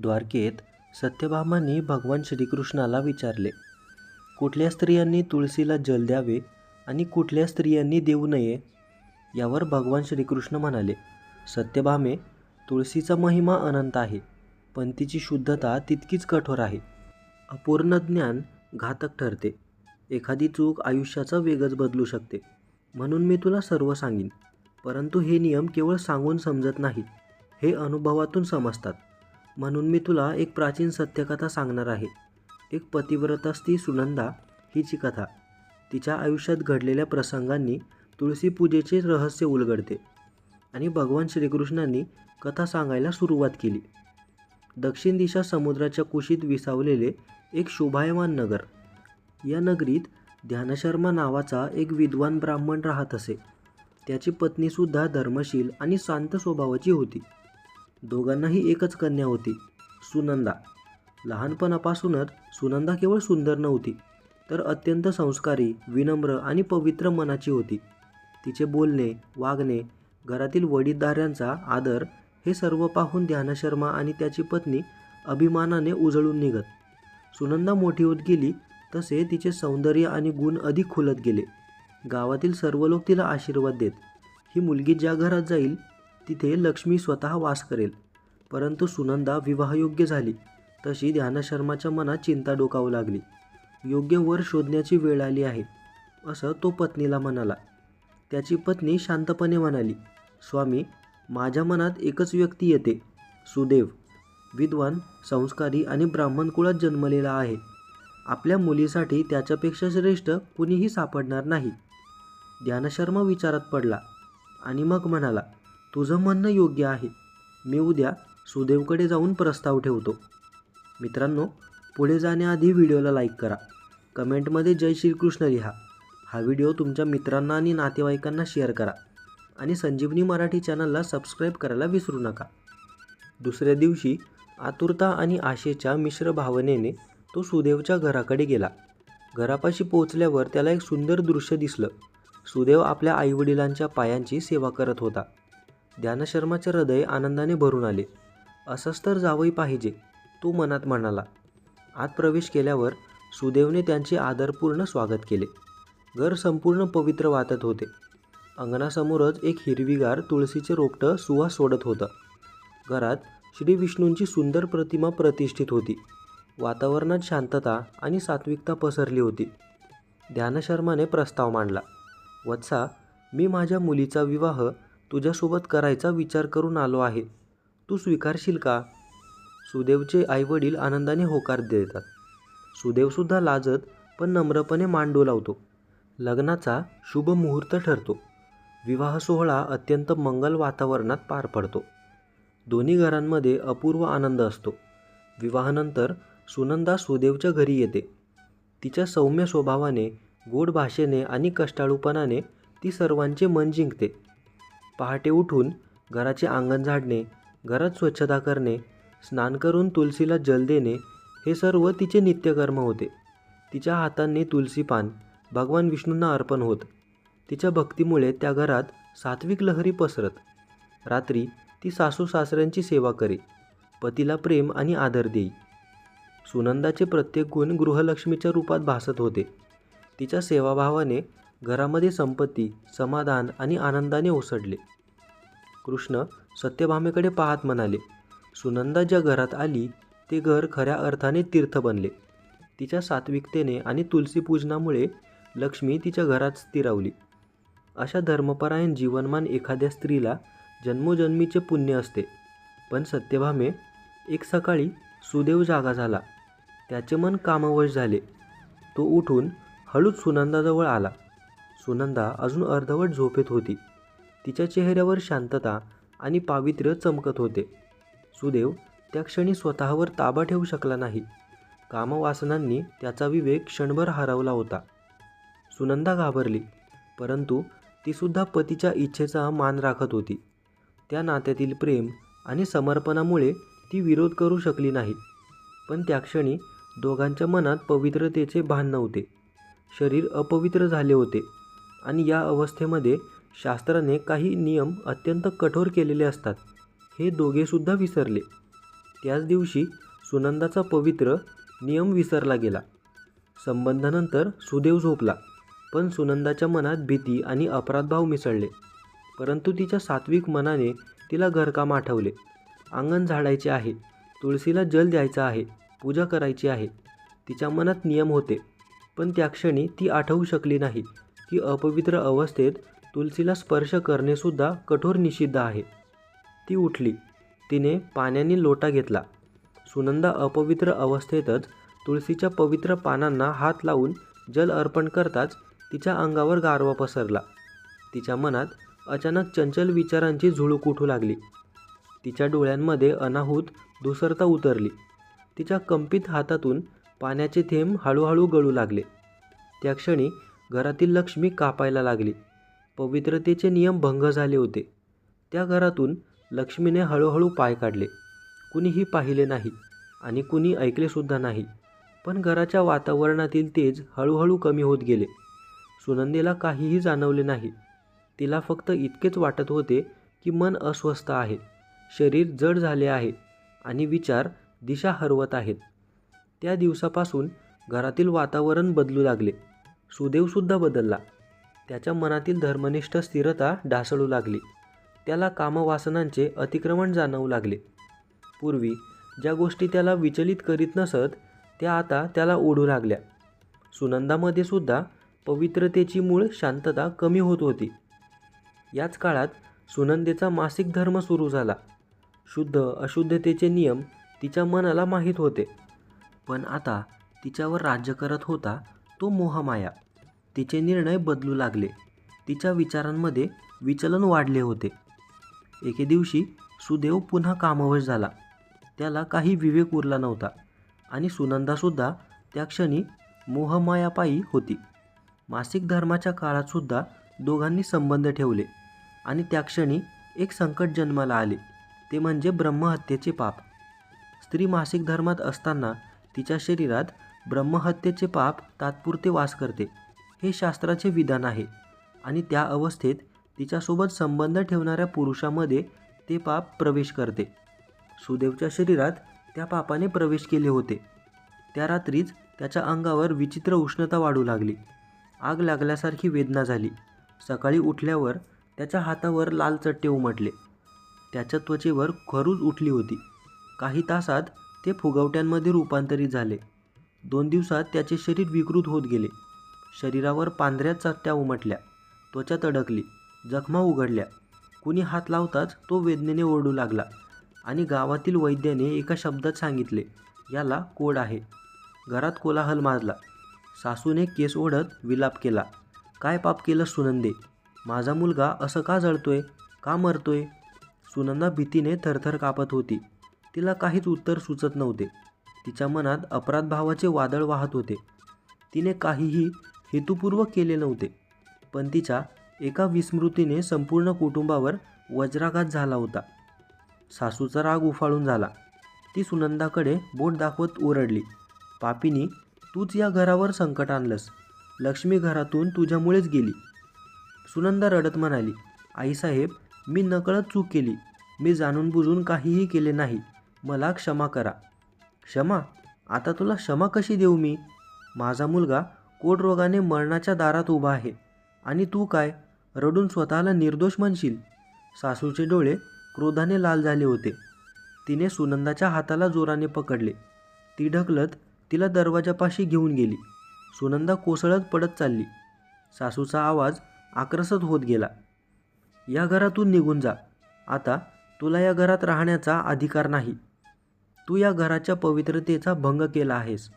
द्वारकेत सत्यभामांनी भगवान श्रीकृष्णाला विचारले कुठल्या स्त्रियांनी तुळशीला जल द्यावे आणि कुठल्या स्त्रियांनी देऊ नये? यावर भगवान श्रीकृष्ण म्हणाले सत्यभामे तुळशीचा महिमा अनंत आहे पण तिची शुद्धता तितकीच कठोर आहे. अपूर्ण ज्ञान घातक ठरते. एखादी चूक आयुष्याचा वेगच बदलू शकते. म्हणून मी तुला सर्व सांगीन परंतु हे नियम केवळ सांगून समजत नाहीत हे अनुभवातून समजतात. म्हणून मी तुला एक प्राचीन सत्यकथा सांगणार आहे. एक पतिव्रता स्त्री सुनंदा हिची कथा. तिच्या आयुष्यात घडलेल्या प्रसंगांनी तुळशी पूजेचे रहस्य उलगडते आणि भगवान श्रीकृष्णांनी कथा सांगायला सुरुवात केली. दक्षिण दिशा समुद्राच्या कुशीत विसावलेले एक शोभायमान नगर. या नगरीत ध्यानशर्मा नावाचा एक विद्वान ब्राह्मण राहत असे. त्याची पत्नीसुद्धा धर्मशील आणि शांत स्वभावाची होती. दोघांनाही एकच कन्या होती सुनंदा. लहानपणापासूनच सुनंदा केवळ सुंदर नव्हती तर अत्यंत संस्कारी विनम्र आणि पवित्र मनाची होती. तिचे बोलणे वागणे घरातील वडीलधाऱ्यांचा आदर हे सर्व पाहून ध्यानशर्मा आणि त्याची पत्नी अभिमानाने उजळून निघत. सुनंदा मोठी होत गेली तसे तिचे सौंदर्य आणि गुण अधिक खुलत गेले. गावातील सर्व लोक तिला आशीर्वाद देत. ही मुलगी ज्या घरात जाईल तिथे लक्ष्मी स्वतः वास करेल. परंतु सुनंदा विवाहयोग्य झाली. तशी ध्यानशर्माच्या मनात चिंता डोकावू लागली. योग्य वर शोधण्याची वेळ आली आहे असं तो पत्नीला म्हणाला. त्याची पत्नी शांतपणे म्हणाली स्वामी माझ्या मनात एकच व्यक्ती येते सुदेव. विद्वान संस्कारी आणि ब्राह्मण कुळात जन्मलेला आहे. आपल्या मुलीसाठी त्याच्यापेक्षा श्रेष्ठ कुणीही सापडणार नाही. ध्यानशर्मा विचारात पडला आणि मग म्हणाला तुझं म्हणणं योग्य आहे. मी उद्या सुदेवकडे जाऊन प्रस्ताव ठेवतो. मित्रांनो पुढे जाण्याआधी व्हिडिओला लाईक करा. कमेंटमध्ये जय श्रीकृष्ण लिहा. हा व्हिडिओ तुमच्या मित्रांना आणि नातेवाईकांना शेअर करा. आणि संजीवनी मराठी चॅनलला सबस्क्राईब करायला विसरू नका. दुसऱ्या दिवशी आतुरता आणि आशेच्या मिश्र भावनेने तो सुदेवच्या घराकडे गेला. घरापाशी पोहोचल्यावर त्याला एक सुंदर दृश्य दिसलं. सुदेव आपल्या आईवडिलांच्या पायांची सेवा करत होता. ध्यानशर्माचे हृदय आनंदाने भरून आले. असंच तर जावई पाहिजे तो मनात म्हणाला. आत प्रवेश केल्यावर सुदेवने त्यांचे आदरपूर्ण स्वागत केले. घर संपूर्ण पवित्र वाटत होते. अंगणासमोरच एक हिरवीगार तुळशीचे रोपटं सुवास सोडत होतं. घरात श्री विष्णूंची सुंदर प्रतिमा प्रतिष्ठित होती. वातावरणात शांतता आणि सात्विकता पसरली होती. ध्यानशर्माने प्रस्ताव मांडला वत्सा मी माझ्या मुलीचा विवाह तुझ्यासोबत करायचा विचार करून आलो आहे. तू स्वीकारशील का? सुदेवचे आईवडील आनंदाने होकार देतात. सुदेवसुद्धा लाजत पण नम्रपणे मांडू लावतो. लग्नाचा शुभ मुहूर्त ठरतो. विवाह सोहळा अत्यंत मंगल वातावरणात पार पडतो. दोन्ही घरांमध्ये अपूर्व आनंद असतो. विवाहानंतर सुनंदा सुदेवच्या घरी येते. तिच्या सौम्य स्वभावाने गोड भाषेने आणि कष्टाळूपणाने ती सर्वांचे मन जिंकते. पहाटे उठून घराचे अंगण झाडणे घरात स्वच्छता करणे स्नान करून तुलसीला जल देणे हे सर्व तिचे नित्यकर्म होते. तिच्या हातांनी तुलसी पान भगवान विष्णूंना अर्पण होत. तिच्या भक्तीमुळे त्या घरात सात्विक लहरी पसरत. रात्री ती सासू सासऱ्यांची सेवा करे पतीला प्रेम आणि आदर देई. सुनंदाचे प्रत्येक गुण गृहलक्ष्मीच्या रूपात भासत होते. तिच्या सेवाभावाने घरामध्ये संपत्ती समाधान आणि आनंदाने ओसडले. कृष्ण सत्यभामेकडे पाहत म्हणाले सुनंदा ज्या घरात आली ते घर खऱ्या अर्थाने तीर्थ बनले. तिच्या सात्विकतेने आणि तुलसी पूजनामुळे लक्ष्मी तिच्या घरात स्थिरावली. अशा धर्मपरायण जीवनमान एखाद्या स्त्रीला जन्मोजन्मीचे पुण्य असते. पण सत्यभामे एक सकाळी सुदेव जागा झाला. त्याचे मन कामवश झाले. तो उठून हळूच सुनंदाजवळ आला. सुनंदा अजून अर्धवट झोपेत होती. तिच्या चेहऱ्यावर शांतता आणि पावित्र्य चमकत होते. सुदेव त्या क्षणी स्वतःवर ताबा ठेवू शकला नाही. कामवासनांनी त्याचा विवेक क्षणभर हरवला होता. सुनंदा घाबरली परंतु तीसुद्धा पतीच्या इच्छेचा मान राखत होती. त्या नात्यातील प्रेम आणि समर्पणामुळे ती विरोध करू शकली नाही. पण त्या क्षणी दोघांच्या मनात पवित्रतेचे भान नव्हते. शरीर अपवित्र झाले होते. आणि या अवस्थेमध्ये शास्त्राने काही नियम अत्यंत कठोर केलेले असतात. हे दोघेसुद्धा विसरले. त्याच दिवशी सुनंदाचा पवित्र नियम विसरला गेला. संबंधानंतर सुदेव झोपला पण सुनंदाच्या मनात भीती आणि अपराधभाव मिसळले. परंतु तिच्या सात्विक मनाने तिला घरकाम आठवले. अंगण झाडायचे आहे तुळशीला जल द्यायचा आहे पूजा करायची आहे. तिच्या मनात नियम होते पण त्या क्षणी ती आठवू शकली नाही. की अपवित्र अवस्थेत तुलसीला स्पर्श करणेसुद्धा कठोर निषिद्ध आहे. ती उठली. तिने पाण्याने लोटा घेतला. सुनंदा अपवित्र अवस्थेतच तुळशीच्या पवित्र पानांना हात लावून जल अर्पण करताच तिच्या अंगावर गारवा पसरला. तिच्या मनात अचानक चंचल विचारांची झुळूक उठू लागली. तिच्या डोळ्यांमध्ये अनाहूत धुसरता उतरली. तिच्या कंपित हातातून पाण्याचे थेंब हळूहळू गळू लागले. त्या क्षणी घरातील लक्ष्मी कापायला लागली. पवित्रतेचे नियम भंग झाले होते. त्या घरातून लक्ष्मीने हळूहळू पाय काढले. कुणीही पाहिले नाही आणि कुणी ऐकलेसुद्धा नाही. पण घराच्या वातावरणातील तेज हळूहळू कमी होत गेले. सुनंदेला काहीही जाणवले नाही. तिला फक्त इतकेच वाटत होते की मन अस्वस्थ आहे. शरीर जड झाले आहे आणि विचार दिशा हरवत आहेत. त्या दिवसापासून घरातील वातावरण बदलू लागले. सुदेवसुद्धा बदलला. त्याच्या मनातील धर्मनिष्ठ स्थिरता ढासळू लागली. त्याला कामवासनांचे अतिक्रमण जाणवू लागले. पूर्वी ज्या गोष्टी त्याला विचलित करीत नसत त्या आता त्याला ओढू लागल्या. सुनंदामध्ये सुद्धा पवित्रतेची मूळ शांतता कमी होत होती. याच काळात सुनंदेचा मासिक धर्म सुरू झाला. शुद्ध अशुद्धतेचे नियम तिच्या मनाला माहीत होते. पण आता तिच्यावर राज्य करत होता तो मोहमाया. तिचे निर्णय बदलू लागले. तिच्या विचारांमध्ये विचलन वाढले होते. एके दिवशी सुदेव पुन्हा कामवश झाला. त्याला काही विवेक उरला नव्हता आणि सुनंदासुद्धा त्या क्षणी मोहमायापायी होती. मासिक धर्माच्या काळातसुद्धा दोघांनी संबंध ठेवले आणि त्या क्षणी एक संकट जन्माला आले. ते म्हणजे ब्रह्महत्येचे पाप. स्त्री मासिक धर्मात असताना तिच्या शरीरात ब्रह्महत्येचे पाप तात्पुरते वास करते. हे शास्त्राचे विधान आहे. आणि त्या अवस्थेत तिच्यासोबत संबंध ठेवणाऱ्या पुरुषामध्ये ते पाप प्रवेश करते. सुदेवच्या शरीरात त्या पापाने प्रवेश केले होते. त्या रात्रीच त्याच्या अंगावर विचित्र उष्णता वाढू लागली. आग लागल्यासारखी वेदना झाली. सकाळी उठल्यावर त्याच्या हातावर लाल चट्टे उमटले. त्याच्या त्वचेवर खरूज उठली होती. काही तासात ते फुगवट्यांमध्ये रूपांतरित झाले. दोन दिवसात त्याचे शरीर विकृत होत गेले. शरीरावर पांढऱ्या चट्ट्या उमटल्या. त्वचा तडकली. जखमा उघडल्या. कुणी हात लावताच तो वेदनेने ओरडू लागला आणि गावातील वैद्याने एका शब्दात सांगितले याला कोड आहे. घरात कोलाहल माजला. सासूने केस ओढत विलाप केला काय पाप केलं सुनंदे? माझा मुलगा असं का जळतोय? का मरतोय? सुनंदा भीतीने थरथर कापत होती. तिला काहीच उत्तर सुचत नव्हते. तिच्या मनात अपराधभावाचे वादळ वाहत होते. तिने काहीही हेतुपूर्वक केले नव्हते पण तिच्या एका विस्मृतीने संपूर्ण कुटुंबावर वज्राघात झाला होता. सासूचा राग उफाळून झाला. ती सुनंदाकडे बोट दाखवत ओरडली पापिनी तूच या घरावर संकट आणलंस. लक्ष्मी घरातून तुझ्यामुळेच गेली. सुनंदा रडत म्हणाली आईसाहेब मी नकळत चूक केली. मी जाणून बुजून काहीही केले नाही. मला क्षमा करा. क्षमा? आता तुला क्षमा कशी देऊ मी? माझा मुलगा कोटरोगाने मरणाच्या दारात उभा आहे. आणि तू काय? रडून स्वतःला निर्दोष म्हणशील? सासूचे डोळे क्रोधाने लाल झाले होते. तिने सुनंदाच्या हाताला जोराने पकडले. ती ढकलत तिला दरवाजापाशी घेऊन गेली. सुनंदा कोसळत पडत चालली. सासूचा आवाज आक्रसत होत गेला. या घरातून निघून जा. आता तुला या घरात राहण्याचा अधिकार नाही. तू या घराच्या पवित्रतेचा भंग केला आहेस.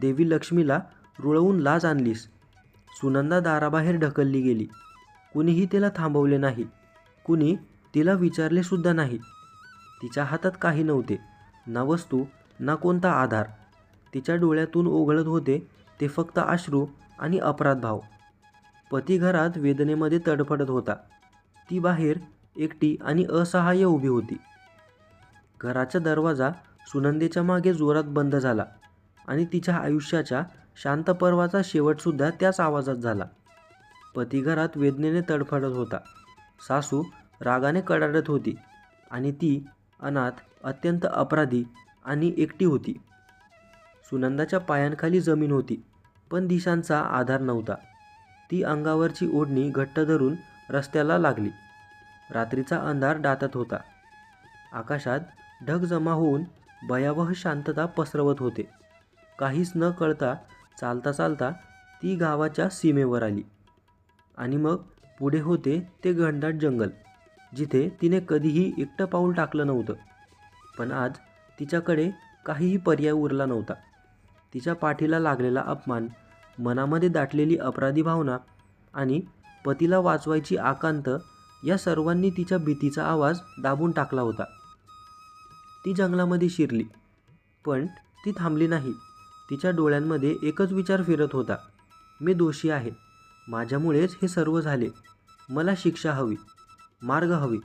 देवी लक्ष्मीला रुळवून लाज आणलीस. सुनंदा दाराबाहेर ढकलली गेली. कुणीही तिला थांबवले नाही. कुणी तिला विचारलेसुद्धा नाही. तिच्या हातात काही नव्हते. ना वस्तू ना कोणता आधार. तिच्या डोळ्यातून ओघळत होते ते फक्त अश्रू आणि अपराधभाव पती घरात वेदनेमध्ये तडफडत होता. ती बाहेर एकटी आणि असहाय्य उभी होती. घराचा दरवाजा सुनंदेच्या मागे जोरात बंद झाला आणि तिच्या आयुष्याच्या शांत पर्वाचा शेवटसुद्धा त्याच आवाजात झाला. पती घरात वेदनेने तडफडत होता. सासू रागाने कडाडत होती आणि ती अनाथ अत्यंत अपराधी आणि एकटी होती. सुनंदाच्या पायांखाली जमीन होती पण दिशांचा आधार नव्हता. ती अंगावरची ओढणी घट्ट धरून रस्त्याला लागली. रात्रीचा अंधार डातत होता. आकाशात ढग जमा होऊन भयावह शांतता पसरवत होते. काहीच न कळता चालता चालता ती गावाच्या सीमेवर आली. आणि मग पुढे होते ते घनदाट जंगल जिथे तिने कधीही एकटं पाऊल टाकलं नव्हतं. पण आज तिच्याकडे काहीही पर्याय उरला नव्हता. तिच्या पाठीला लागलेला अपमान मनामध्ये दाटलेली अपराधी भावना आणि पतीला वाचवायची आकांत या सर्वांनी तिच्या भीतीचा आवाज दाबून टाकला होता. ती जंगलामध्ये शिरली. पण ती थांबली नाही. तिच्या डोळ्यांमध्ये एकच विचार फिरत होता. मी दोषी आहे. माझ्यामुळेच हे सर्व झाले. मला शिक्षा हवी. मार्ग हवी.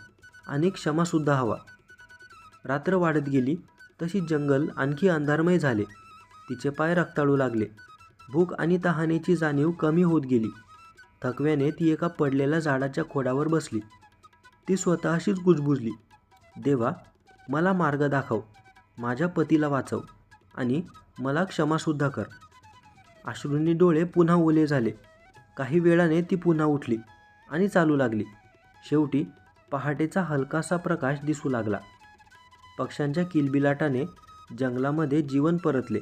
आणि क्षमासुद्धा हवा. रात्र वाढत गेली. तशी जंगल आणखी अंधारमय झाले. तिचे पाय रक्ताळू लागले. भूक आणि तहानेची जाणीव कमी होत गेली. थकव्याने ती एका पडलेल्या झाडाच्या खोडावर बसली. ती स्वतःशीच गुजबुजली. देवा मला मार्ग दाखव माझ्या पतीला वाचव आणि मला क्षमासुद्धा कर. अश्रूंनी डोळे पुन्हा ओले झाले. काही वेळाने ती पुन्हा उठली आणि चालू लागली. शेवटी पहाटेचा हलकासा प्रकाश दिसू लागला. पक्ष्यांच्या किलबिलाटाने जंगलामध्ये जीवन परतले.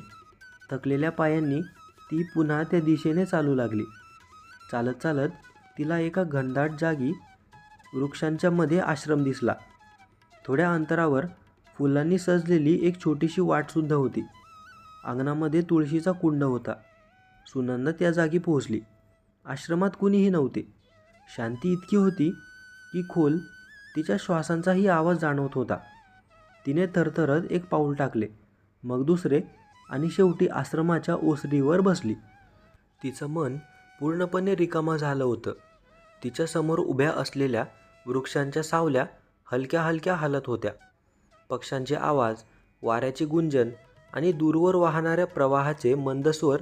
थकलेल्या पायांनी ती पुन्हा त्या दिशेने चालू लागली. चालत चालत तिला एका घनदाट जागी वृक्षांच्या मध्ये आश्रम दिसला. थोड्या अंतरावर फुलांनी सजलेली एक छोटीशी वाटसुद्धा होती. अंगणामध्ये तुळशीचा कुंड होता. सुनंदा त्या जागी पोहोचली. आश्रमात कुणीही नव्हते. शांती इतकी होती की खोल तिच्या श्वासांचाही आवाज जाणवत होता. तिने थरथरत एक पाऊल टाकले. मग दुसरे आणि शेवटी आश्रमाच्या ओसरीवर बसली. तिचं मन पूर्णपणे रिकामं झालं होतं. तिच्यासमोर उभ्या असलेल्या वृक्षांच्या सावल्या हलक्या हलक्या हालत होत्या. पक्ष्यांचे आवाज वाऱ्याचे गुंजन आणि दूरवर वाहणाऱ्या प्रवाहाचे मंदस्वर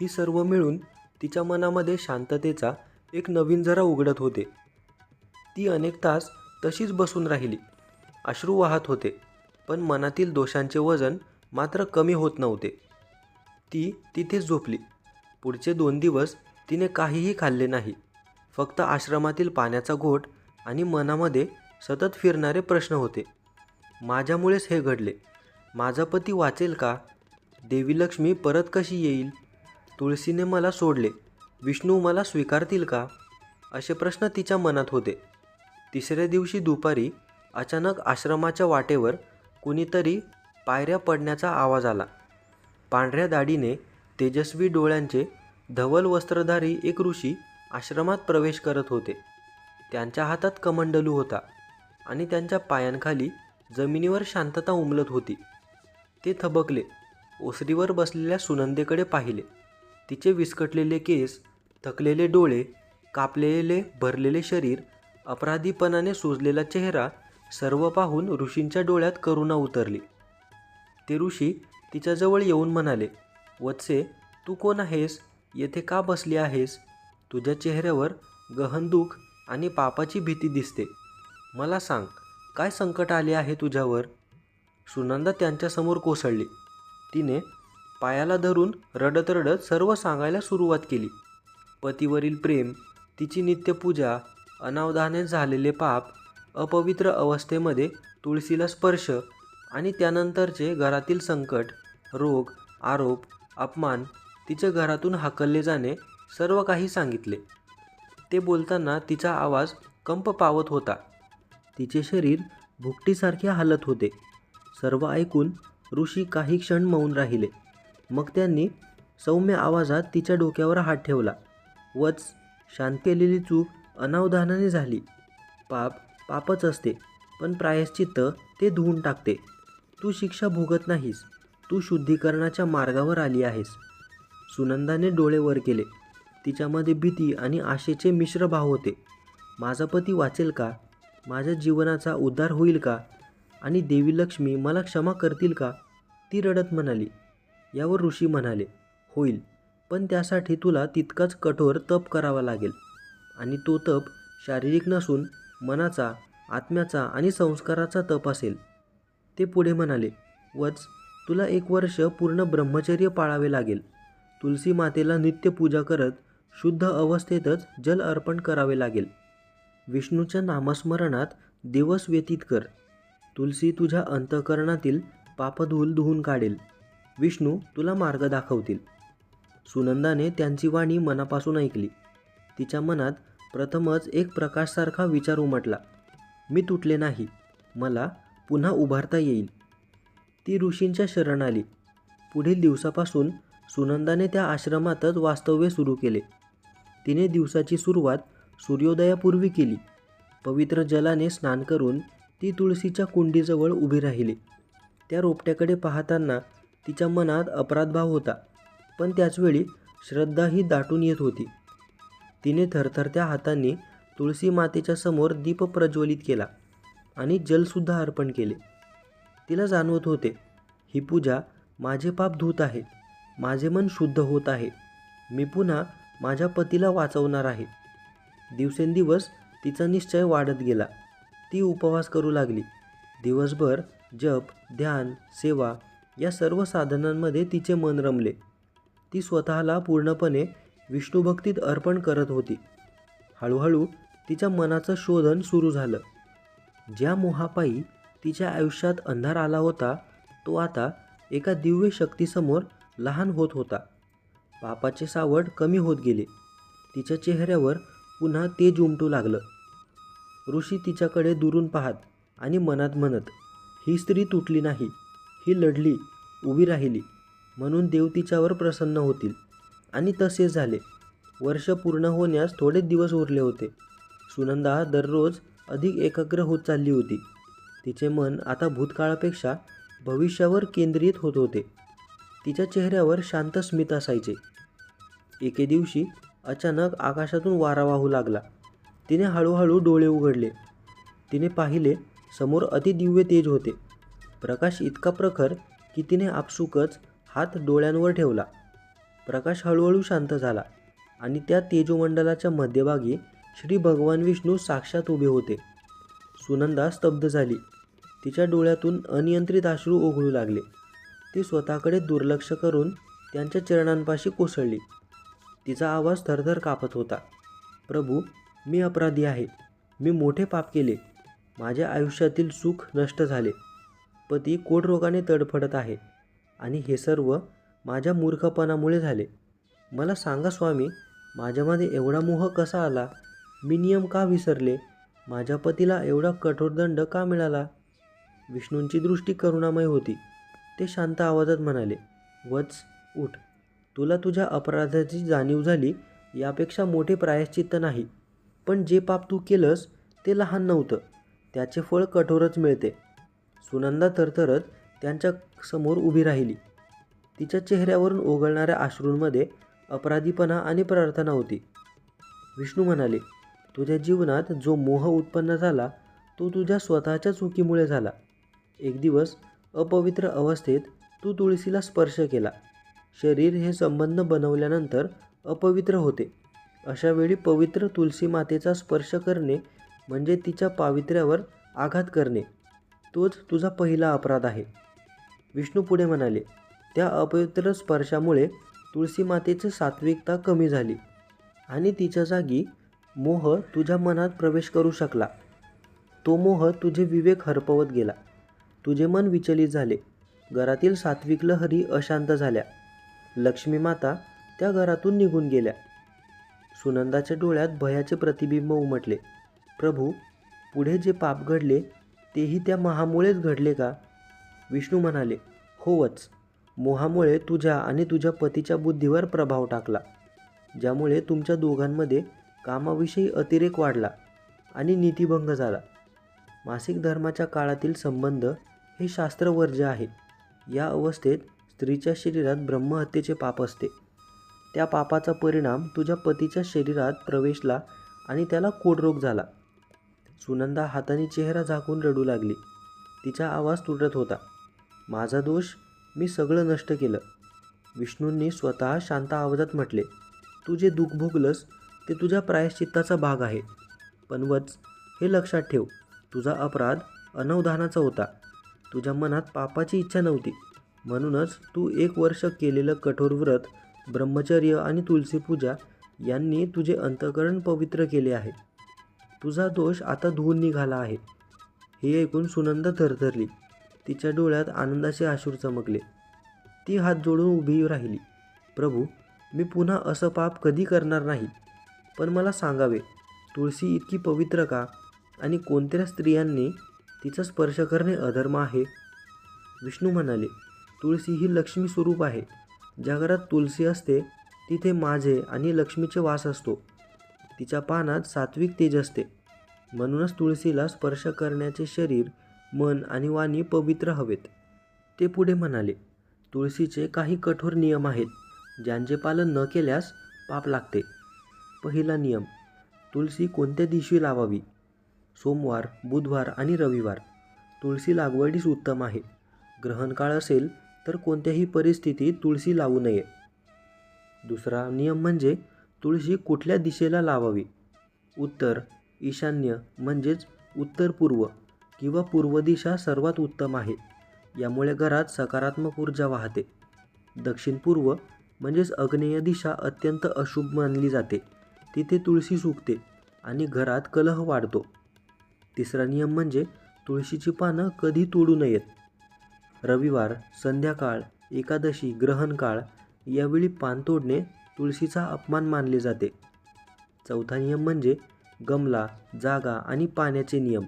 ही सर्व मिळून तिच्या मनामध्ये शांततेचा एक नवीन जरा उघडत होते. ती अनेक तास तशीच बसून राहिली. अश्रू वाहत होते पण मनातील दोषांचे वजन मात्र कमी होत नव्हते. ती तिथेच झोपली. पुढचे दोन दिवस तिने काहीही खाल्ले नाही. फक्त आश्रमातील पाण्याचा घोट आणि मनामध्ये सतत फिरणारे प्रश्न होते. माझ्यामुळेच हे घडले. माझा पती वाचेल का? देवी लक्ष्मी परत कशी येईल? तुळशीने मला सोडले. विष्णू मला स्वीकारतील का? असे प्रश्न तिच्या मनात होते. तिसऱ्या दिवशी दुपारी अचानक आश्रमाच्या वाटेवर कुणीतरी पायऱ्या पडण्याचा आवाज आला. पांढऱ्या दाढीने तेजस्वी डोळ्यांचे धवल वस्त्रधारी एक ऋषी आश्रमात प्रवेश करत होते. त्यांच्या हातात कमंडलू होता. आणि त्यांच्या पायांखाली जमिनीवर शांतता उमलत होती. ते थबकले. ओसरीवर बसलेल्या सुनंदेकडे पाहिले. तिचे विस्कटलेले केस थकलेले डोळे कापलेले भरलेले शरीर अपराधीपणाने सुजलेला चेहरा सर्व पाहून ऋषींच्या डोळ्यात करुणा उतरली. ते ऋषी तिच्याजवळ येऊन म्हणाले वत्से तू कोण आहेस? येथे का बसली आहेस? तुझ्या चेहऱ्यावर गहन दुःख आणि पापाची भीती दिसते. मला सांग काय संकट आले आहे तुझ्यावर? सुनंदा त्यांच्यासमोर कोसळली. तिने पायाला धरून रडत रडत सर्व सांगायला सुरुवात केली. पतीवरील प्रेम तिची नित्यपूजा अनावधाने झालेले पाप अपवित्र अवस्थेमध्ये तुळशीला स्पर्श आणि त्यानंतरचे घरातील संकट रोग आरोप अपमान तिच्या घरातून हाकलले जाणे सर्व काही सांगितले. ते बोलताना तिचा आवाज कंप पावत होता. तिचे शरीर भुकटीसारखे हालत होते. सर्व ऐकून ऋषी काही क्षण मौन राहिले. मग त्यांनी सौम्य आवाजात तिच्या डोक्यावर हात ठेवला. वच शांत केलेली चूक अनावधानाने झाली. पाप पापच असते पण प्रायश्चित्त ते धुवून टाकते. तू शिक्षा भोगत नाहीस. तू शुद्धीकरणाच्या मार्गावर आली आहेस. सुनंदाने डोळे वर केले. तिच्यामध्ये भीती आणि आशेचे मिश्र भाव होते. माझा पती वाचेल का? माझ्या जीवनाचा उद्धार होईल का? आणि देवी लक्ष्मी मला क्षमा करतील का? ती रडत म्हणाली. यावर ऋषी म्हणाले होईल. पण त्यासाठी तुला तितकाच कठोर तप करावा लागेल. आणि तो तप शारीरिक नसून मनाचा आत्म्याचा आणि संस्काराचा तप असेल. ते पुढे म्हणाले वच तुला एक वर्ष पूर्ण ब्रह्मचर्य पाळावे लागेल. तुलसी मातेला नित्य पूजा करत शुद्ध अवस्थेतच जल अर्पण करावे लागेल. विष्णूच्या नामस्मरणात दिवस व्यतीत कर. तुलसी तुझ्या अंतःकरणातील पापधूल धुवून काढेल. विष्णू तुला मार्ग दाखवतील. सुनंदाने त्यांची वाणी मनापासून ऐकली. तिच्या मनात प्रथमच एक प्रकाशसारखा विचार उमटला. मी तुटले नाही. मला पुन्हा उभारता येईल. ती ऋषींच्या शरण आली. पुढील दिवसापासून सुनंदाने त्या आश्रमातच वास्तव्य सुरू केले. तिने दिवसाची सुरुवात सूर्योदयापूर्वी केली. पवित्र जलाने स्नान करून ती तुळशीच्या कुंडीजवळ उभी राहिली. त्या रोपट्याकडे पाहताना तिच्या मनात अपराधभाव होता. पण त्याचवेळी श्रद्धाही दाटून येत होती. तिने थरथरत्या हातांनी तुळशी मातेच्या समोर दीप प्रज्वलित केला आणि जलसुद्धा अर्पण केले. तिला जाणवत होते ही पूजा माझे पाप धूत आहे. माझे मन शुद्ध होत आहे. मी पुन्हा माझ्या पतीला वाचवणार आहे. दिवसेंदिवस तिचा निश्चय वाढत गेला. ती उपवास करू लागली. दिवसभर जप ध्यान सेवा या सर्व साधनांमध्ये तिचे मन रमले. ती स्वतःला पूर्णपणे विष्णुभक्तीत अर्पण करत होती. हळूहळू तिच्या मनाचं शोधन सुरू झालं. ज्या मोहापायी तिच्या आयुष्यात अंधार आला होता तो आता एका दिव्य शक्तीसमोर लहान होत होता. पापाचे सावट कमी होत गेले. तिच्या चेहऱ्यावर पुन्हा तेज उमटू लागलं. ऋषी तिच्याकडे दुरून पाहत आणि मनात म्हणत ही स्त्री तुटली नाही. ही लढली उभी राहिली म्हणून देव तिच्यावर प्रसन्न होतील. आणि तसेच झाले. वर्ष पूर्ण होण्यास थोडेच दिवस उरले होते. सुनंदा दररोज अधिक एकाग्र होत चालली होती. तिचे मन आता भूतकाळापेक्षा भविष्यावर केंद्रित होत होते. तिच्या चेहऱ्यावर शांत स्मित असायचे. एके दिवशी अचानक आकाशातून वारा वाहू लागला. तिने हळूहळू डोळे उघडले. तिने पाहिले समोर अतिदिव्य तेज होते. प्रकाश इतका प्रखर की तिने आपसुकच हात डोळ्यांवर ठेवला. प्रकाश हळूहळू शांत झाला आणि त्या तेजोमंडलाच्या मध्यभागी श्री भगवान विष्णू साक्षात उभे होते. सुनंदा स्तब्ध झाली. तिच्या डोळ्यातून अनियंत्रित अश्रू ओघळू लागले. ती स्वतःकडे दुर्लक्ष करून त्यांच्या चरणांपाशी कोसळली. तिचा आवाज थरथर कापत होता. प्रभू मी अपराधी आहे. मी मोठे पाप केले. माझ्या आयुष्यातील सुख नष्ट झाले. पती कोडरोगाने तडफडत आहे. आणि हे सर्व माझ्या मूर्खपणामुळे झाले. मला सांगा स्वामी माझ्यामध्ये एवढा मोह कसा आला? मी नियम का विसरले? माझ्या पतीला एवढा कठोर दंड का मिळाला? विष्णूंची दृष्टी करुणामय होती. ते शांत आवाजात म्हणाले वत्स उठ. तुला तुझ्या अपराधाची जाणीव झाली यापेक्षा मोठे प्रायश्चित्त नाही. पण जे पाप तू केलंस ते लहान नव्हतं. त्याचे फळ कठोरच मिळते. सुनंदा थरथरत त्यांच्यासमोर उभी राहिली. तिच्या चेहऱ्यावरून ओघळणाऱ्या अश्रूंमध्ये अपराधीपणा आणि प्रार्थना होती. विष्णू म्हणाले तुझ्या जीवनात जो मोह उत्पन्न झाला तो तुझ्या स्वतःच्या चुकीमुळे झाला. एक दिवस अपवित्र अवस्थेत तू तुळशीला स्पर्श केला. शरीर हे संबंध बनवल्यानंतर अपवित्र होते. अशा वेळी पवित्र तुलसी मातेचा स्पर्श करणे म्हणजे तिच्या पावित्र्यावर आघात करणे तोच तुझा पहिला अपराध आहे. विष्णू पुढे म्हणाले त्या अपवित्र स्पर्शामुळे तुळशी मातेची सात्विकता कमी झाली आणि तिच्या जागी मोह तुझ्या मनात प्रवेश करू शकला. तो मोह तुझे विवेक हरपवत गेला. तुझे मन विचलित झाले. घरातील सात्विक लहरी अशांत झाल्या. लक्ष्मी माता त्या घरातून निघून गेल्या. सुनंदाच्या डोळ्यात भयाचे प्रतिबिंब उमटले. प्रभू पुढे जे पाप घडले तेही त्या महामुळेच घडले का? विष्णू म्हणाले होवच. मोहामुळे तुझ्या आणि तुझ्या पतीच्या बुद्धीवर प्रभाव टाकला ज्यामुळे तुमच्या दोघांमध्ये कामाविषयी अतिरेक वाढला आणि नीतिभंग झाला. मासिक धर्माच्या काळातील संबंध हे शास्त्रवर्ज्य आहे. या अवस्थेत स्त्रीच्या शरीरात ब्रह्महत्येचे पाप असते. त्या पापाचा परिणाम तुझ्या पतीच्या शरीरात प्रवेशला आणि त्याला कोडरोग झाला. सुनंदा हाताने चेहरा झाकून रडू लागली. तिचा आवाज तुटत होता. माझा दोष? मी सगळं नष्ट केलं. विष्णूंनी स्वतः शांत आवाजात म्हटले तू जे दुःख भोगलंस ते तुझ्या प्रायश्चित्ताचा भाग आहे. पण वच हे लक्षात ठेव तुझा अपराध अनवधानाचा होता. तुझ्या मनात पापाची इच्छा नव्हती. म्हणूनच तू एक वर्ष केलेलं कठोर व्रत ब्रह्मचर्य आणि तुलसीपूजा यांनी तुझे अंतकरण पवित्र केले आहे. तुझा दोष आता धुवून निघाला आहे. हे ऐकून सुनंदा थरथरली. तिच्या डोळ्यात आनंदाचे आशूर चमकले. ती हात जोडून उभी राहिली. प्रभू मी पुन्हा असं पाप कधी करणार नाही. पण मला सांगावे तुळशी इतकी पवित्र का? आणि कोणत्या स्त्रियांनी तिचा स्पर्श करणे अधर्म आहे? विष्णू म्हणाले. तुळशी ही लक्ष्मी स्वरूप आहे. ज्या घरात तुळशी असते तिथे माझे आणि लक्ष्मीचे वास असतो. तिच्या पानात सात्विक तेज असते. म्हणूनच तुळशीला स्पर्श करण्याचे शरीर मन आणि वाणी पवित्र हवेत. ते पुढे म्हणाले तुळशीचे काही कठोर नियम आहेत ज्यांचे पालन न केल्यास पाप लागते. पहिला नियम तुळशी कोणत्या दिवशी लावावी? सोमवार बुधवार आणि रविवार. तुळशी लागवडीस उत्तम आहे. ग्रहणकाळ असेल तर कोणत्याही परिस्थितीत तुळशी लावू नये. दुसरा नियम म्हणजे तुळशी कुठल्या दिशेला लावावी? उत्तर ईशान्य म्हणजेच उत्तर पूर्व किंवा पूर्व दिशा सर्वात उत्तम आहे. यामुळे घरात सकारात्मक ऊर्जा वाहते. दक्षिण पूर्व म्हणजेच अग्नेय दिशा अत्यंत अशुभ मानली जाते. तिथे तुळशी सुकते आणि घरात कलह वाढतो. तिसरा नियम म्हणजे तुळशीची पानं कधी तोडू नयेत. रविवार संध्याकाळ एकादशी ग्रहणकाळ यावेळी पान तोडणे तुळशीचा अपमान मानले जाते. चौथा नियम म्हणजे गमला जागा आणि पाण्याचे नियम.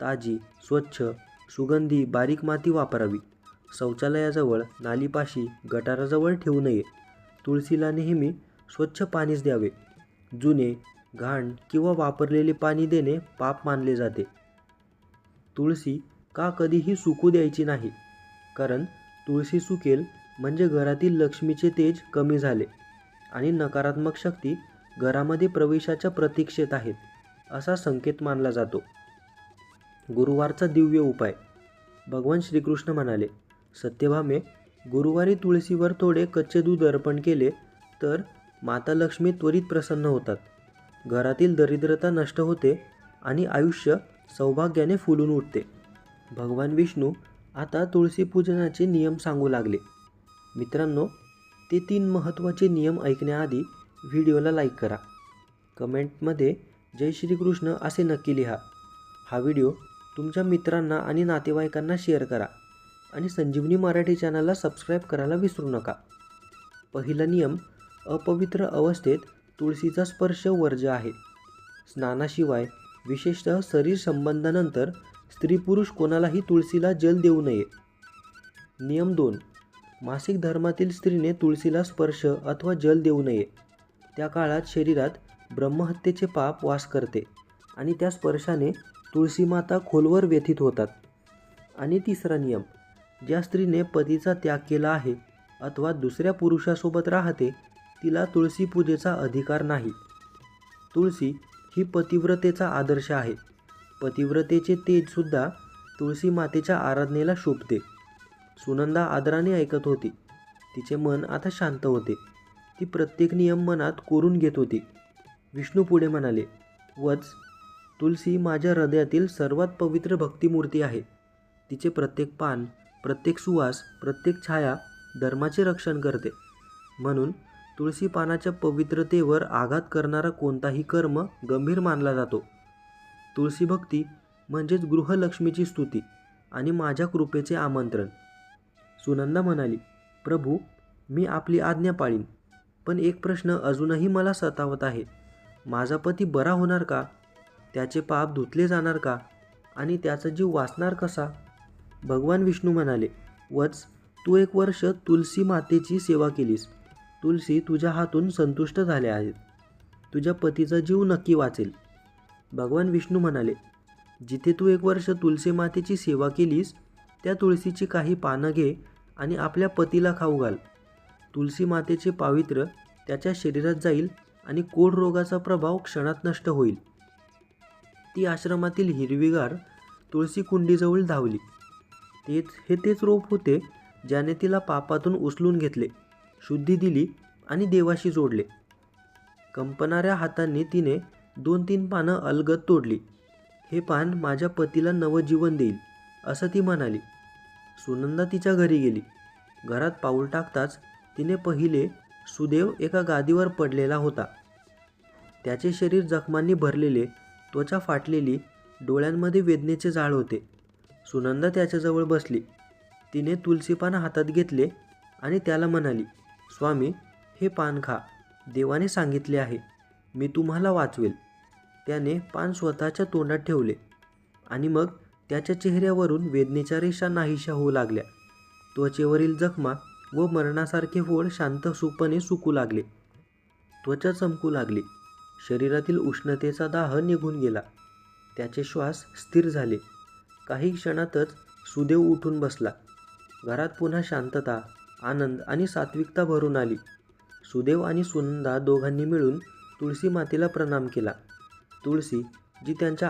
ताजी स्वच्छ सुगंधी बारीक माती वापरावी. शौचालयाजवळ नालीपाशी गटाराजवळ ठेवू नये. तुळशीला नेहमी स्वच्छ पाणीच द्यावे. जुने घाण किंवा वापरलेले पाणी देणे पाप मानले जाते. तुळशी का कधीही सुकू द्यायची नाही. कारण तुळशी सुकेल म्हणजे घरातील लक्ष्मीचे तेज कमी झाले आणि नकारात्मक शक्ती घरामध्ये प्रवेशाच्या प्रतीक्षेत आहेत असा संकेत मानला जातो. गुरुवारचा दिव्य उपाय. भगवान श्रीकृष्ण म्हणाले सत्यभामे गुरुवारी तुळशीवर थोडे कच्चे दूध अर्पण केले तर माता लक्ष्मी त्वरित प्रसन्न होतात. घरातील दरिद्रता नष्ट होते आणि आयुष्य सौभाग्याने फुलून उठते. भगवान विष्णू आता तुळशी पूजनाचे नियम सांगू लागले. मित्रांनो ते तीन महत्त्वाचे नियम ऐकण्याआधी व्हिडिओला लाईक करा. कमेंटमध्ये जय श्रीकृष्ण असे नक्की लिहा. हा व्हिडिओ तुमच्या मित्रांना आणि नातेवाईकांना शेअर करा आणि संजीवनी मराठी चॅनलला सबस्क्राईब करायला विसरू नका. पहिला नियम अपवित्र अवस्थेत तुळशीचा स्पर्श वर्ज्य आहे. स्नानाशिवाय विशेषतः शरीर संबंधानंतर स्त्री पुरुष कोणालाही तुळशीला जल देऊ नये. नियम दोन. मासिक धर्मातील स्त्रीने तुळशीला स्पर्श अथवा जल देऊ नये. त्या काळात शरीरात ब्रह्महत्येचे पाप वास करते आणि त्या स्पर्शाने तुळशी माता खोलवर व्यथित होतात. आणि तिसरा नियम. ज्या स्त्रीने पतीचा त्याग केला आहे अथवा दुसऱ्या पुरुषासोबत राहते तिला तुळशी पूजेचा अधिकार नाही. तुळशी ही पतिव्रतेचा आदर्श आहे. पतिव्रतेचे तेजसुद्धा तुळशी मातेच्या आराधनेला शोभते. सुनंदा आदराने ऐकत होती. तिचे मन आता शांत होते. ती प्रत्येक नियम मनात कोरून घेत होती. विष्णू पुढे म्हणाले वच तुलसी माझ्या हृदयातील सर्वात पवित्र भक्तिमूर्ती आहे. तिचे प्रत्येक पान प्रत्येक सुवास प्रत्येक छाया धर्माचे रक्षण करते. म्हणून तुळशी पानाच्या पवित्रतेवर आघात करणारा कोणताही कर्म गंभीर मानला जातो. तुळशी भक्ती म्हणजेच गृहलक्ष्मीची स्तुती आणि माझ्या कृपेचे आमंत्रण. सुनंदा म्हणाली प्रभू मी आपली आज्ञा पाळीन. पण एक प्रश्न अजूनही मला सतावत आहे. माझा पती बरा होणार का? त्याचे पाप धुतले जाणार का? आणि त्याचा जीव वाचणार कसा? भगवान विष्णू म्हणाले वच तू एक वर्ष तुलसी मातेची सेवा केलीस. तुलसी तुझ्या हातून संतुष्ट झाल्या आहेत. तुझ्या पतीचा जीव नक्की वाचेल. भगवान विष्णू म्हणाले जिथे तू एक वर्ष तुलसी मातेची सेवा केलीस त्या तुळशीची काही पानं घे आणि आपल्या पतीला खाऊ घाल. तुलसी मातेचे पावित्र्य त्याच्या शरीरात जाईल आणि कोड रोगाचा प्रभाव क्षणात नष्ट होईल. ती आश्रमातील हिरवीगार तुळशी कुंडीजवळ धावली. तेच हे तेच रोप होते ज्याने तिला पापातून उचलून घेतले शुद्धी दिली आणि देवाशी जोडले. कंपणाऱ्या हातांनी तिने दोन तीन पानं अलगद तोडली. हे पान माझ्या पतीला नवजीवन देईल असं ती म्हणाली. सुनंदा तिच्या घरी गेली. घरात पाऊल टाकताच तिने पहिले सुदेव एका गादीवर पडलेला होता. त्याचे शरीर जखमांनी भरलेले त्वचा फाटलेली डोळ्यांमध्ये वेदनेचे जाळ होते. सुनंदा त्याच्याजवळ बसली. तिने तुलसीपान हातात घेतले आणि त्याला म्हणाली स्वामी हे पान खा. देवाने सांगितले आहे. मी तुम्हाला वाचवेल. त्याने पान स्वतःच्या तोंडात ठेवले आणि मग त्याच्या चेहऱ्यावरून वेदनेच्या रेषा नाहीशा होऊ लागल्या. त्वचेवरील जखमा व मरणासारखे फोड शांत सुपणे सुकू लागले. त्वचा चमकू लागली. शरीरातील उष्णतेचा दाह निघून गेला. त्याचे श्वास स्थिर झाले. काही क्षणातच सुदेव उठून बसला. घरात पुन्हा शांतता आनंद आणि सात्विकता भरून आली. सुदेव आणि सुनंदा दोघांनी मिळून तुळशी मातेला प्रणाम केला. तुळशी जी त्यांच्या